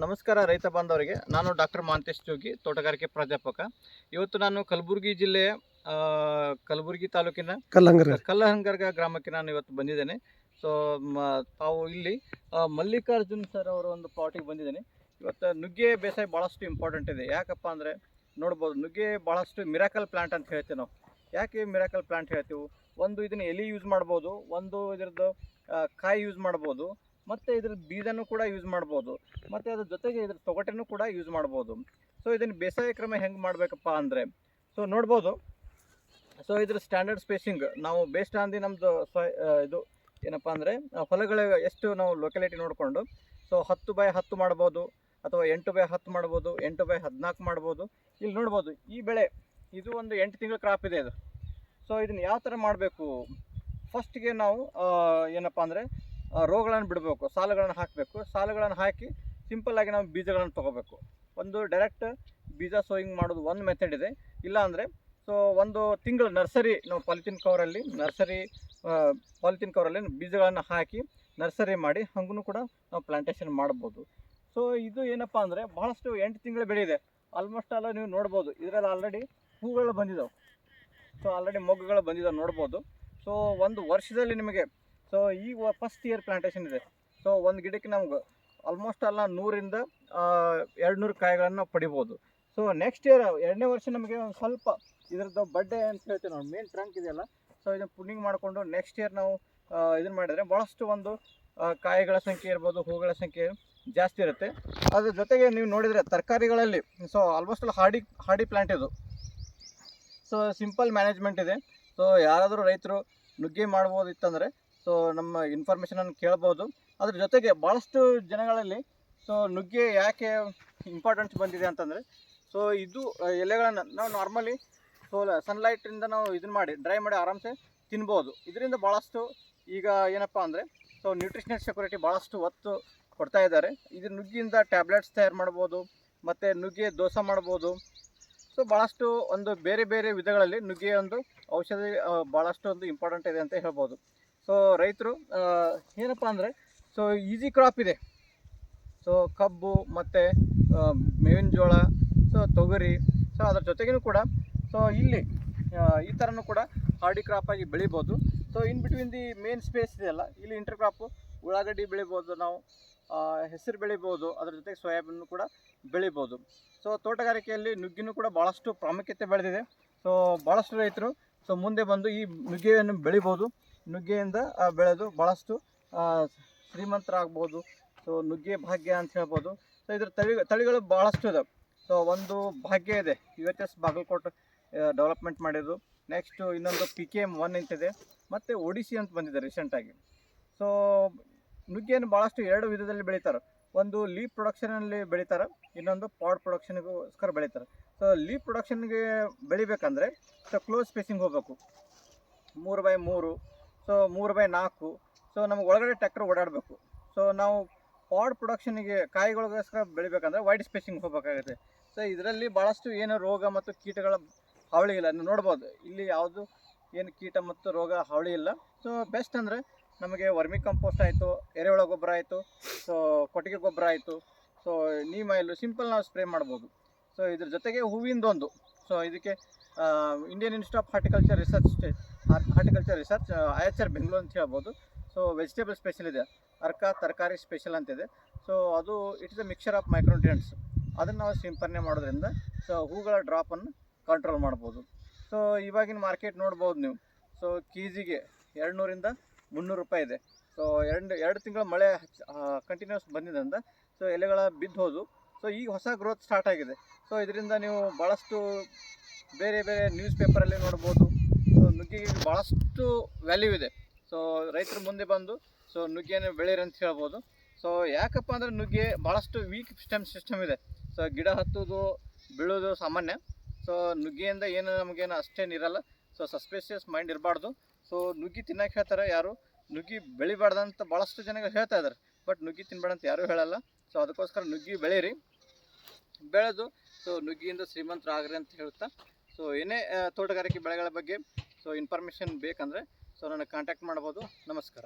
ನಮಸ್ಕಾರ ರೈತ ಬಾಂಧವರಿಗೆ. ನಾನು ಡಾಕ್ಟರ್ ಮಾಂತೇಶ್ ಜೋಗಿ ತೋಟಗಾರಿಕೆ ಪ್ರಾಧ್ಯಾಪಕ. ಇವತ್ತು ನಾನು ಕಲಬುರಗಿ ಜಿಲ್ಲೆಯ ಕಲಬುರಗಿ ತಾಲೂಕಿನ ಕಲ್ಲಂಗರ. ಕಲ್ಲಹಂಗರ್ಗ ಗ್ರಾಮಕ್ಕೆ ನಾನು ಇವತ್ತು ಬಂದಿದ್ದೇನೆ. ಸೊ ತಾವು ಇಲ್ಲಿ ಮಲ್ಲಿಕಾರ್ಜುನ್ ಸರ್ ಅವರ ಒಂದು ಪ್ಲಾಟಿಗೆ ಬಂದಿದ್ದೇನೆ. ಇವತ್ತು ನುಗ್ಗೆ ಬೇಸಾಯ ಭಾಳಷ್ಟು ಇಂಪಾರ್ಟೆಂಟ್ ಇದೆ. ಯಾಕಪ್ಪ ಅಂದರೆ ನೋಡ್ಬೋದು ನುಗ್ಗೆ ಭಾಳಷ್ಟು ಮಿರಾಕಲ್ ಪ್ಲಾಂಟ್ ಅಂತ ಹೇಳ್ತೀವಿ ನಾವು. ಯಾಕೆ ಮಿರಾಕಲ್ ಪ್ಲಾಂಟ್ ಹೇಳ್ತೀವಿ? ಒಂದು ಇದನ್ನ ಎಲೆ ಯೂಸ್ ಮಾಡ್ಬೋದು ಒಂದು ಇದ್ರದ್ದು ಕಾಯಿ ಯೂಸ್ ಮಾಡ್ಬೋದು. ಮತ್ತು ಇದ್ರ ಬೀಜನೂ ಕೂಡ ಯೂಸ್ ಮಾಡ್ಬೋದು. ಮತ್ತು ಅದ್ರ ಜೊತೆಗೆ ಇದ್ರ ತೊಗಟೆನೂ ಕೂಡ ಯೂಸ್ ಮಾಡ್ಬೋದು. ಸೊ ಇದನ್ನು ಬೇಸಾಯ ಕ್ರಮ ಹೆಂಗೆ ಮಾಡಬೇಕಪ್ಪ ಅಂದರೆ ಸೊ ನೋಡ್ಬೋದು. ಸೊ ಇದ್ರ ಸ್ಟ್ಯಾಂಡರ್ಡ್ ಸ್ಪೇಸಿಂಗ್ ನಾವು ಬೇಸ್ಟ್ ಆನ್ ದಿ ನಮ್ಮದು ಇದು ಏನಪ್ಪ ಅಂದರೆ ಹೊಲಗಳ ಎಷ್ಟು ನಾವು ಲೊಕ್ಯಾಲಿಟಿ ನೋಡಿಕೊಂಡು ಸೊ ಹತ್ತು ಬೈ ಹತ್ತು ಮಾಡ್ಬೋದು, ಅಥವಾ ಎಂಟು ಬೈ ಹತ್ತು ಮಾಡ್ಬೋದು, ಎಂಟು ಬೈ ಹದಿನಾಲ್ಕು ಮಾಡ್ಬೋದು. ಇಲ್ಲಿ ನೋಡ್ಬೋದು, ಈ ಬೆಳೆ, ಇದು ಒಂದು ಎಂಟು ತಿಂಗಳ ಕ್ರಾಪ್ ಇದೆ ಇದು. ಸೊ ಇದನ್ನು ಯಾವ ಥರ ಮಾಡಬೇಕು? ಫಸ್ಟ್ಗೆ ನಾವು ಏನಪ್ಪ ಅಂದರೆ ರೋಗಳನ್ನು ಬಿಡಬೇಕು, ಸಾಲುಗಳನ್ನು ಹಾಕಬೇಕು. ಸಾಲುಗಳನ್ನು ಹಾಕಿ ಸಿಂಪಲ್ಲಾಗಿ ನಾವು ಬೀಜಗಳನ್ನು ತೊಗೋಬೇಕು. ಒಂದು ಡೈರೆಕ್ಟ್ ಬೀಜ ಸೋಯಿಂಗ್ ಮಾಡೋದು ಒಂದು ಮೆಥಡ್ ಇದೆ. ಇಲ್ಲ ಅಂದರೆ ಸೊ ಒಂದು ತಿಂಗಳು ನರ್ಸರಿ, ನಾವು ಪಾಲಿಥಿನ್ ಕವರಲ್ಲಿ ನರ್ಸರಿ ಪಾಲಿಥಿನ್ ಕವರಲ್ಲಿ ಬೀಜಗಳನ್ನು ಹಾಕಿ ನರ್ಸರಿ ಮಾಡಿ ಹಂಗೂ ಕೂಡ ನಾವು ಪ್ಲಾಂಟೇಶನ್ ಮಾಡ್ಬೋದು. ಸೊ ಇದು ಏನಪ್ಪ ಅಂದರೆ ಭಾಳಷ್ಟು ಎಂಟು ತಿಂಗಳು ಬೆಳೆ ಇದೆ ಆಲ್ಮೋಸ್ಟ್ ಅಲ್ಲ ನೀವು ನೋಡ್ಬೋದು. ಇದರಲ್ಲಿ ಆಲ್ರೆಡಿ ಹೂಗಳು ಬಂದಿದ್ದಾವೆ ಸೊ ಆಲ್ರೆಡಿ ಮೊಗ್ಗುಗಳು ಬಂದಿದ್ದಾವೆ ನೋಡ್ಬೋದು. ಸೊ ಒಂದು ವರ್ಷದಲ್ಲಿ ನಿಮಗೆ ಸೊ ಈಗ ಫಸ್ಟ್ ಇಯರ್ ಪ್ಲಾಂಟೇಷನ್ ಇದೆ. ಸೊ ಒಂದು ಗಿಡಕ್ಕೆ ನಮ್ಗೆ ಆಲ್ಮೋಸ್ಟ್ ಅಲ್ಲ ನೂರಿಂದ ಎರಡು ನೂರು ಕಾಯಿಗಳನ್ನು ಪಡಿಬೋದು. ಸೊ ನೆಕ್ಸ್ಟ್ ಇಯರ್ ಎರಡನೇ ವರ್ಷ ನಮಗೆ ಒಂದು ಸ್ವಲ್ಪ ಇದ್ರದ್ದು ಬಡ್ಡೆ ಅಂತ ಹೇಳ್ತೀವಿ ನಾವು. ಮೇನ್ ಟ್ರಂಕ್ ಇದೆಯಲ್ಲ. ಸೊ ಇದನ್ನು ಪುಣ್ಣಿಂಗ್ ಮಾಡಿಕೊಂಡು ನೆಕ್ಸ್ಟ್ ಇಯರ್ ನಾವು ಇದನ್ನು ಮಾಡಿದರೆ ಭಾಳಷ್ಟು ಒಂದು ಕಾಯಿಗಳ ಸಂಖ್ಯೆ ಇರ್ಬೋದು, ಹೂಗಳ ಸಂಖ್ಯೆ ಜಾಸ್ತಿ ಇರುತ್ತೆ. ಅದ್ರ ಜೊತೆಗೆ ನೀವು ನೋಡಿದರೆ ತರಕಾರಿಗಳಲ್ಲಿ ಸೊ ಆಲ್ಮೋಸ್ಟ್ ಎಲ್ಲ ಹಾಡಿ ಹಾಡಿ ಪ್ಲಾಂಟ್ ಇದು. ಸೊ ಸಿಂಪಲ್ ಮ್ಯಾನೇಜ್ಮೆಂಟ್ ಇದೆ. ಸೊ ಯಾರಾದರೂ ರೈತರು ನುಗ್ಗೆ ಮಾಡ್ಬೋದಿತ್ತಂದರೆ ಸೊ ನಮ್ಮ ಇನ್ಫಾರ್ಮೇಷನನ್ನು ಕೇಳ್ಬೋದು. ಅದ್ರ ಜೊತೆಗೆ ಭಾಳಷ್ಟು ಜನಗಳಲ್ಲಿ ಸೊ ನುಗ್ಗೆ ಯಾಕೆ ಇಂಪಾರ್ಟೆನ್ಸ್ ಬಂದಿದೆ ಅಂತಂದರೆ ಸೊ ಇದು ಎಲೆಗಳನ್ನು ನಾವು ನಾರ್ಮಲಿ ಸೊ ಸನ್ಲೈಟಿಂದ ನಾವು ಇದನ್ನ ಮಾಡಿ ಡ್ರೈ ಮಾಡಿ ಆರಾಮ್ಸೆ ತಿನ್ಬೋದು. ಇದರಿಂದ ಭಾಳಷ್ಟು ಈಗ ಏನಪ್ಪ ಅಂದರೆ ಸೊ ನ್ಯೂಟ್ರಿಷನಲ್ ಸೆಕ್ಯೂರಿಟಿ ಭಾಳಷ್ಟು ಒತ್ತು ಕೊಡ್ತಾ ಇದ್ದಾರೆ. ಇದು ನುಗ್ಗಿಯಿಂದ ಟ್ಯಾಬ್ಲೆಟ್ಸ್ ತಯಾರು ಮಾಡ್ಬೋದು, ಮತ್ತು ನುಗ್ಗೆ ದೋಸೆ ಮಾಡ್ಬೋದು. ಸೊ ಭಾಳಷ್ಟು ಒಂದು ಬೇರೆ ಬೇರೆ ವಿಧಗಳಲ್ಲಿ ನುಗ್ಗೆ ಒಂದು ಔಷಧಿ ಭಾಳಷ್ಟು ಒಂದು ಇಂಪಾರ್ಟೆಂಟ್ ಇದೆ ಅಂತ ಹೇಳ್ಬೋದು. ಸೊ ರೈತರು ಏನಪ್ಪ ಅಂದರೆ ಸೊ ಈಸಿ ಕ್ರಾಪ್ ಇದೆ. ಸೊ ಕಬ್ಬು, ಮತ್ತು ಮೇವಿನ ಜೋಳ ಸೊ ತೊಗರಿ ಸೊ ಅದ್ರ ಜೊತೆಗೂ ಕೂಡ ಸೊ ಇಲ್ಲಿ ಈ ಥರನೂ ಕೂಡ ಹಾರ್ಡಿ ಕ್ರಾಪಾಗಿ ಬೆಳಿಬೋದು. So in between the main space ಇದೆಯಲ್ಲ ಇಲ್ಲಿ ಇಂಟರ್ ಕ್ರಾಪು ಉಳ್ಳಾಗಡ್ಡಿ ಬೆಳಿಬೋದು ನಾವು ಹೆಸರು ಬೆಳಿಬೋದು, ಅದ್ರ ಜೊತೆಗೆ ಸೋಯಾಬೀನ್ ಕೂಡ ಬೆಳಿಬೋದು. ಸೊ ತೋಟಗಾರಿಕೆಯಲ್ಲಿ ನುಗ್ಗಿನೂ ಕೂಡ ಭಾಳಷ್ಟು ಪ್ರಾಮುಖ್ಯತೆ ಬೆಳೆದಿದೆ. ಸೊ ಭಾಳಷ್ಟು ರೈತರು ಸೊ ಮುಂದೆ ಬಂದು ಈ ನುಗ್ಗೆಯನ್ನು ಬೆಳಿಬೋದು. ನುಗ್ಗೆಯಿಂದ ಬೆಳೆದು ಭಾಳಷ್ಟು ಶ್ರೀಮಂತರಾಗ್ಬೋದು. ಸೊ ನುಗ್ಗೆ ಭಾಗ್ಯ ಅಂತ ಹೇಳ್ಬೋದು. ಸೊ ಇದ್ರ ತಳಿ, ತಳಿಗಳು ಭಾಳಷ್ಟು ಇದೆ ಸೊ ಒಂದು ಭಾಗ್ಯ ಇದೆ. U H S Bagalkote development ಮಾಡಿದ್ದು. ನೆಕ್ಸ್ಟು ಇನ್ನೊಂದು ಪಿ ಕೆ ಎಂ ಒನ್ ಅಂತಿದೆ ಮತ್ತು ಒಡಿಸಿ ಅಂತ ಬಂದಿದೆ ರೀಸೆಂಟಾಗಿ ಸೊ ನುಗ್ಗೆಯನ್ನು ಭಾಳಷ್ಟು ಎರಡು ವಿಧದಲ್ಲಿ ಬೆಳೀತಾರೆ. ಒಂದು ಲೀಪ್ ಪ್ರೊಡಕ್ಷನಲ್ಲಿ ಬೆಳೀತಾರೆ. ಇನ್ನೊಂದು ಪಾಡ್ ಪ್ರೊಡಕ್ಷನ್ಗೋಸ್ಕರ ಬೆಳೀತಾರೆ. ಸೊ ಲೀಪ್ ಪ್ರೊಡಕ್ಷನ್ಗೆ ಬೆಳಿಬೇಕಂದ್ರೆ ಸೊ ಕ್ಲೋಸ್ ಸ್ಪೇಸಿಂಗ್ ಹೋಗಬೇಕು. ಮೂರು ಬೈ ಮೂರು. ಸೊ ಮೂರು ಬೈ ನಾಲ್ಕು. ಸೊ ನಮಗೆ ಒಳಗಡೆ ಟ್ರ್ಯಾಕ್ಟರ್ ಓಡಾಡಬೇಕು. ಸೊ ನಾವು ಪಾಡ್ ಪ್ರೊಡಕ್ಷನ್ಗೆ ಕಾಯಿಗಳಿಗೋಸ್ಕರ ಬೆಳಿಬೇಕಂದ್ರೆ ವೈಡ್ ಸ್ಪೇಸಿಂಗ್ ಹೋಗಬೇಕಾಗುತ್ತೆ. ಸೊ ಇದರಲ್ಲಿ ಭಾಳಷ್ಟು ಏನು ರೋಗ ಮತ್ತು ಕೀಟಗಳ ಹಾವಳಿ ಇಲ್ಲ. ನೀವು ನೋಡ್ಬೋದು, ಇಲ್ಲಿ ಯಾವುದು ಏನು ಕೀಟ ಮತ್ತು ರೋಗ ಹಾವಳಿ ಇಲ್ಲ. ಸೊ ಬೆಸ್ಟ್ ಅಂದರೆ ನಮಗೆ ವರ್ಮಿ ಕಂಪೋಸ್ಟ್ ಆಯಿತು, ಎರೆಹುಳ ಗೊಬ್ಬರ ಆಯಿತು ಸೊ ಕೊಟ್ಟಿಗೆ ಗೊಬ್ಬರ ಆಯಿತು. ಸೊ ನೀಮಾಯಿಲು ಸಿಂಪಲ್ ನಾವು ಸ್ಪ್ರೇ ಮಾಡ್ಬೋದು. ಸೊ ಇದ್ರ ಜೊತೆಗೆ ಹೂವಿಂದೊಂದು. ಸೊ ಇದಕ್ಕೆ Indian institute of horticulture research horticulture research I H R Bengaluru ಅಂತ ಹೇಳ್ಬೋದು. ಸೊ ವೆಜಿಟೇಬಲ್ ಸ್ಪೆಷಲ್ ಇದೆ. ಅರ್ಕ, ತರಕಾರಿ ಸ್ಪೆಷಲ್ ಅಂತಿದೆ ಸೊ ಅದು it is a mixer of micronutrients ಅದನ್ನು ನಾವು ಸಿಂಪರಣೆ ಮಾಡೋದ್ರಿಂದ ಸೊ ಹೂಗಳ ಡ್ರಾಪನ್ನು ಕಂಟ್ರೋಲ್ ಮಾಡ್ಬೋದು. ಸೊ ಇವಾಗಿನ ಮಾರ್ಕೆಟ್ ನೋಡ್ಬೋದು ನೀವು. ಸೊ ಕೆ ಜಿಗೆ ಎರಡು ನೂರಿಂದ ಮುನ್ನೂರು ರೂಪಾಯಿ ಇದೆ. ಸೊ ಎರಡು ಎರಡು ತಿಂಗಳ ಮಳೆ ಕಂಟಿನ್ಯೂಸ್ ಬಂದಿದ್ದರಿಂದ ಸೊ ಎಲೆಗಳ ಬಿದ್ದೋದು ಸೊ ಈಗ ಹೊಸ ಗ್ರೋತ್ ಸ್ಟಾರ್ಟ್ ಆಗಿದೆ. ಸೊ ಇದರಿಂದ ನೀವು ಭಾಳಷ್ಟು ಬೇರೆ ಬೇರೆ ನ್ಯೂಸ್ ಪೇಪರಲ್ಲಿ ನೋಡ್ಬೋದು. ನುಗ್ಗೆಗೆ ಭಾಳಷ್ಟು ವ್ಯಾಲ್ಯೂ ಇದೆ. ಸೊ ರೈತರು ಮುಂದೆ ಬಂದು ಸೊ ನುಗ್ಗೆಯನ್ನು ಬೆಳೀರಿ ಅಂತ ಹೇಳ್ಬೋದು. ಸೊ ಯಾಕಪ್ಪ ಅಂದರೆ ನುಗ್ಗೆ ಭಾಳಷ್ಟು ವೀಕ್ ಸ್ಟೆಮ್ ಸಿಸ್ಟಮ್ ಇದೆ. ಸೊ ಗಿಡ ಹತ್ತೋದು, ಬೀಳೋದು ಸಾಮಾನ್ಯ. ಸೊ ನುಗ್ಗೆಯಿಂದ ಏನು ನಮಗೇನು ಅಷ್ಟೇನು ಇರಲ್ಲ. ಸೊ ಸಸ್ಪೇಷಿಯಸ್ ಮೈಂಡ್ ಇರಬಾರ್ದು. ಸೊ ನುಗ್ಗಿ ತಿನ್ನೋಕೆ ಹೇಳ್ತಾರೆ ಯಾರು? ನುಗ್ಗಿ ಬೆಳಿಬಾರ್ದಂತ ಭಾಳಷ್ಟು ಜನಗಳು ಹೇಳ್ತಾ ಇದ್ದಾರೆ. ಬಟ್ ನುಗ್ಗಿ ತಿನ್ಬೇಡ ಅಂತ ಯಾರೂ ಹೇಳಲ್ಲ. ಸೊ ಅದಕ್ಕೋಸ್ಕರ ನುಗ್ಗಿ ಬೆಳೀರಿ ಬೆಳೆದು ಸೊ ನುಗ್ಗಿಯಿಂದ ಶ್ರೀಮಂತರಾಗ್ರಿ ಅಂತ ಹೇಳ್ತಾ. ಸೊ ಏನೇ ತೋಟಗಾರಿಕೆ ಬೆಳೆಗಳ ಬಗ್ಗೆ ಸೊ ಇನ್ಫಾರ್ಮೇಷನ್ ಬೇಕಂದರೆ ಸೊ ನನಗೆ ಕಾಂಟ್ಯಾಕ್ಟ್ ಮಾಡ್ಬೋದು. ನಮಸ್ಕಾರ.